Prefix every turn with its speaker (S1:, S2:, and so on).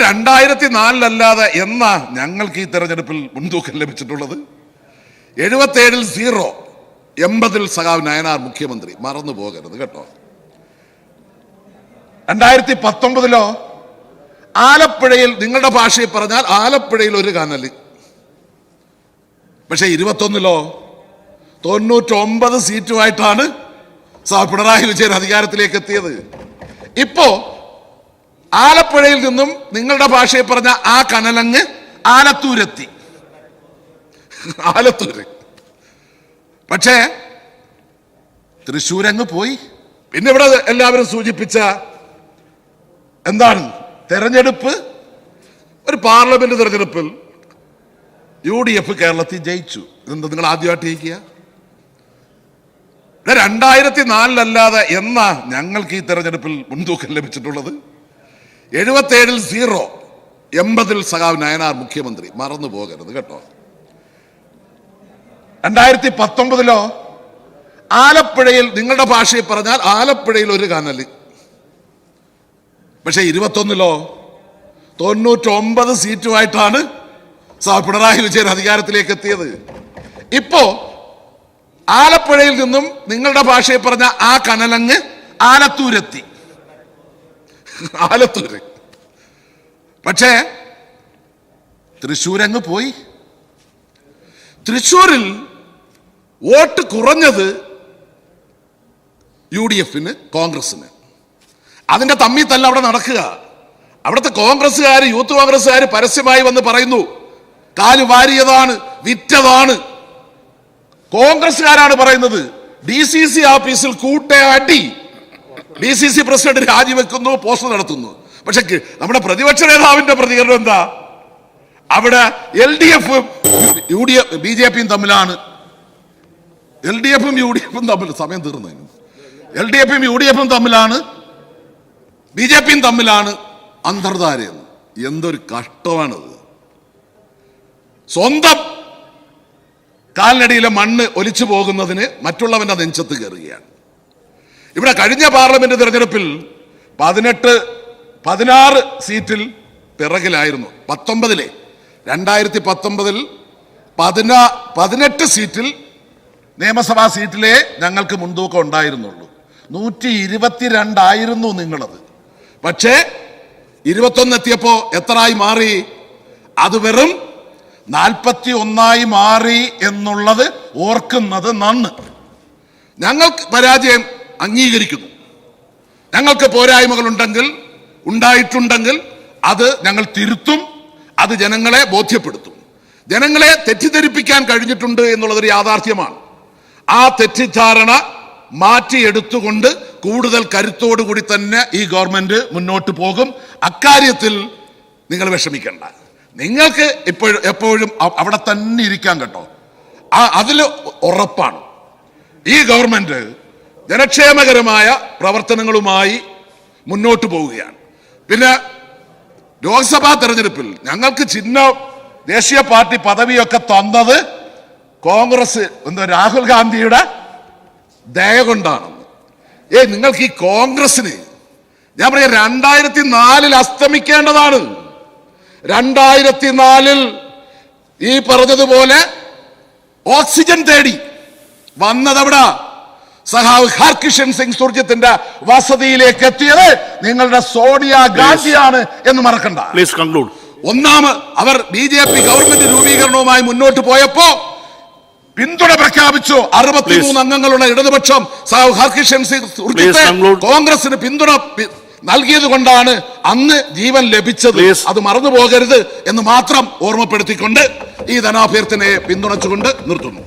S1: രണ്ടായിരത്തി നാലിലല്ലാതെ എന്നാ ഞങ്ങൾക്ക് ഈ തെരഞ്ഞെടുപ്പിൽ മുൻതൂക്കം ലഭിച്ചിട്ടുള്ളത്? എഴുപത്തേഴിൽ സീറോ എൺപതിൽ സഖാവ് നയനാർ മുഖ്യമന്ത്രി. മറന്നു പോകരുത് കേട്ടോ. രണ്ടായിരത്തി പത്തൊമ്പതിലോ ആലപ്പുഴയിൽ നിങ്ങളുടെ ഭാഷയിൽ പറഞ്ഞാൽ ആലപ്പുഴയിൽ ഒരു കനൽ പക്ഷെ ഇരുപത്തൊന്നിലോ തൊണ്ണൂറ്റൊമ്പത് സീറ്റുമായിട്ടാണ് പിണറായി വിജയൻ അധികാരത്തിലേക്ക് എത്തിയത്. ഇപ്പോ ആലപ്പുഴയിൽ നിന്നും നിങ്ങളുടെ ഭാഷയിൽ പറഞ്ഞ ആ കനലങ്ങ് ആലത്തൂരെത്തി. ആലത്തൂര്. പക്ഷേ തൃശ്ശൂരങ്ങ് പോയി. പിന്നെ ഇവിടെ എല്ലാവരും സൂചിപ്പിച്ച എന്താണ്? തെരഞ്ഞെടുപ്പ്. ഒരു പാർലമെന്റ് തെരഞ്ഞെടുപ്പിൽ യു ഡി എഫ് കേരളത്തിൽ ജയിച്ചു. ഇതെന്താ നിങ്ങൾ ആദ്യമായിട്ട് ജയിക്കുക? രണ്ടായിരത്തി നാലിലല്ലാതെ എന്നാ ഞങ്ങൾക്ക് ഈ തെരഞ്ഞെടുപ്പിൽ മുൻതൂക്കം ലഭിച്ചിട്ടുള്ളത്? എഴുപത്തേഴിൽ സീറോ എൺപതിൽ സഖാവ് നയനാർ മുഖ്യമന്ത്രി. മറന്നു പോകരുത് കേട്ടോ. രണ്ടായിരത്തി പത്തൊമ്പതിലോ ആലപ്പുഴയിൽ നിങ്ങളുടെ ഭാഷയിൽ പറഞ്ഞാൽ ആലപ്പുഴയിൽ ഒരു കനൽ. പക്ഷെ ഇരുപത്തൊന്നിലോ തൊണ്ണൂറ്റൊമ്പത് സീറ്റുമായിട്ടാണ് പിണറായി വിജയൻ അധികാരത്തിലേക്ക് എത്തിയത്. ഇപ്പോ ആലപ്പുഴയിൽ നിന്നും നിങ്ങളുടെ ഭാഷയിൽ പറഞ്ഞ ആ കനലങ്ങ് ആലത്തൂരെത്തി. ആലത്തൂര്. പക്ഷേ തൃശ്ശൂരങ്ങ് പോയി. തൃശ്ശൂരിൽ വോട്ട് കുറഞ്ഞത് യു ഡി എഫിന് കോൺഗ്രസിന് അതിന്റെ തമ്മി തല്ല അവിടെ നടക്കുക. അവിടുത്തെ കോൺഗ്രസ്സുകാർ യൂത്ത് കോൺഗ്രസ്സുകാർ പരസ്യമായി വന്ന് പറയുന്നു കാൽ വാരിയതാണ് വിറ്റതാണ്. കോൺഗ്രസ്സുകാരാണ് പറയുന്നത് ഡി സി സി ഓഫീസിൽ കൂട്ടേ അടി. ഡി സി സി പ്രസിഡന്റ് രാജിവെക്കുന്നു പോസ്റ്റ് നടത്തുന്നു. പക്ഷെ നമ്മുടെ പ്രതിപക്ഷ നേതാവിന്റെ പ്രതികരണം എന്താ? അവിടെ എൽ ഡി എഫും U D F B J പിയും തമ്മിലാണ്. എൽ ഡി എഫും യു ഡി എഫും തമ്മിൽ സമയം തീർന്നതിന് എൽ ഡി എഫും യു ഡി എഫും തമ്മിലാണ്. ബി ജെ പിയും തമ്മിലാണ് അന്തർധാരയെന്ന്. എന്തൊരു കഷ്ടമാണത്. സ്വന്തം കാലിനടിയിലെ മണ്ണ് ഒലിച്ചു പോകുന്നതിന് മറ്റുള്ളവന്റെ നെഞ്ചത്ത് കയറുകയാണ്. ഇവിടെ കഴിഞ്ഞ പാർലമെന്റ് തെരഞ്ഞെടുപ്പിൽ പതിനെട്ട് പതിനാറ് സീറ്റിൽ പിറകിലായിരുന്നു. പത്തൊമ്പതിലെ. രണ്ടായിരത്തി പത്തൊമ്പതിൽ പതിനാ പതിനെട്ട് സീറ്റിൽ നിയമസഭാ സീറ്റിലേ ഞങ്ങൾക്ക് മുൻതൂക്കം ഉണ്ടായിരുന്നുള്ളൂ. നൂറ്റി ഇരുപത്തിരണ്ടായിരുന്നു നിങ്ങളത്. പക്ഷേ ഇരുപത്തൊന്ന് എത്തിയപ്പോ എത്രയായി മാറി? അത് വെറും നാൽപ്പത്തി ഒന്നായി മാറി എന്നുള്ളത് ഓർക്കുന്നത് നന്ന്. ഞങ്ങൾക്ക് പരാജയം അംഗീകരിക്കുന്നു. ഞങ്ങൾക്ക് പോരായ്മകൾ ഉണ്ടെങ്കിൽ ഉണ്ടായിട്ടുണ്ടെങ്കിൽ അത് ഞങ്ങൾ തിരുത്തും അത് ജനങ്ങളെ ബോധ്യപ്പെടുത്തും. ജനങ്ങളെ തെറ്റിദ്ധരിപ്പിക്കാൻ കഴിഞ്ഞിട്ടുണ്ട് എന്നുള്ളതൊരു യാഥാർത്ഥ്യമാണ്. ആ തെറ്റിദ്ധാരണ മാറ്റിയെടുത്തുകൊണ്ട് കൂടുതൽ കരുത്തോടുകൂടി തന്നെ ഈ ഗവൺമെന്റ് മുന്നോട്ട് പോകും. അക്കാര്യത്തിൽ നിങ്ങൾ വിഷമിക്കണ്ട. നിങ്ങൾക്ക് ഇപ്പോഴും എപ്പോഴും അവിടെ തന്നെ ഇരിക്കാൻ കേട്ടോ. ആ അതിൽ ഉറപ്പാണ്. ഈ ഗവൺമെന്റ് ജനക്ഷേമകരമായ പ്രവർത്തനങ്ങളുമായി മുന്നോട്ട് പോവുകയാണ്. പിന്നെ ലോക്സഭാ തെരഞ്ഞെടുപ്പിൽ ഞങ്ങൾക്ക് ചിഹ്ന ദേശീയ പാർട്ടി പദവിയൊക്കെ തന്നത് കോൺഗ്രസ് എന്താ രാഹുൽ ഗാന്ധിയുടെ ദയ കൊണ്ടാണെന്ന്. ഏ നിങ്ങൾക്ക് ഈ കോൺഗ്രസിന് ഞാൻ പറയാം രണ്ടായിരത്തി നാലിൽ അസ്തമിക്കേണ്ടതാണ്. രണ്ടായിരത്തി നാലിൽ ഈ പറഞ്ഞതുപോലെ ഓക്സിജൻ തേടി വന്നതവിടെ സഹാവ് ഹർകിഷൻ സിംഗ് സുർജിത്തിന്റെ വസതിയിലേക്ക് എത്തിയത് നിങ്ങളുടെ സോണിയ ഗാന്ധിയാണ് എന്ന് മറക്കണ്ട.
S2: പ്ലീസ് കൺക്ലൂഡ്
S1: ഒന്നാമ അവർ ബി ജെ പി ഗവൺമെന്റ് രൂപീകരണവുമായി മുന്നോട്ട് പോയപ്പോ പിന്തുണ പ്രഖ്യാപിച്ചു. അറുപത്തിമൂന്ന്
S2: മൂന്ന്
S1: അംഗങ്ങളുള്ള ഇടതുപക്ഷം സഹാവ് ഹർകിഷൻ സിംഗ് സുർജിത്തെ. കോൺഗ്രസിന് പിന്തുണ നൽകിയത് കൊണ്ടാണ് അന്ന് ജീവൻ ലഭിച്ചത്. അത് മറന്നു പോകരുത് എന്ന് മാത്രം ഓർമ്മപ്പെടുത്തിക്കൊണ്ട് ഈ ധനാഭ്യർത്ഥനയെ പിന്തുണച്ചുകൊണ്ട് നിർത്തുന്നു.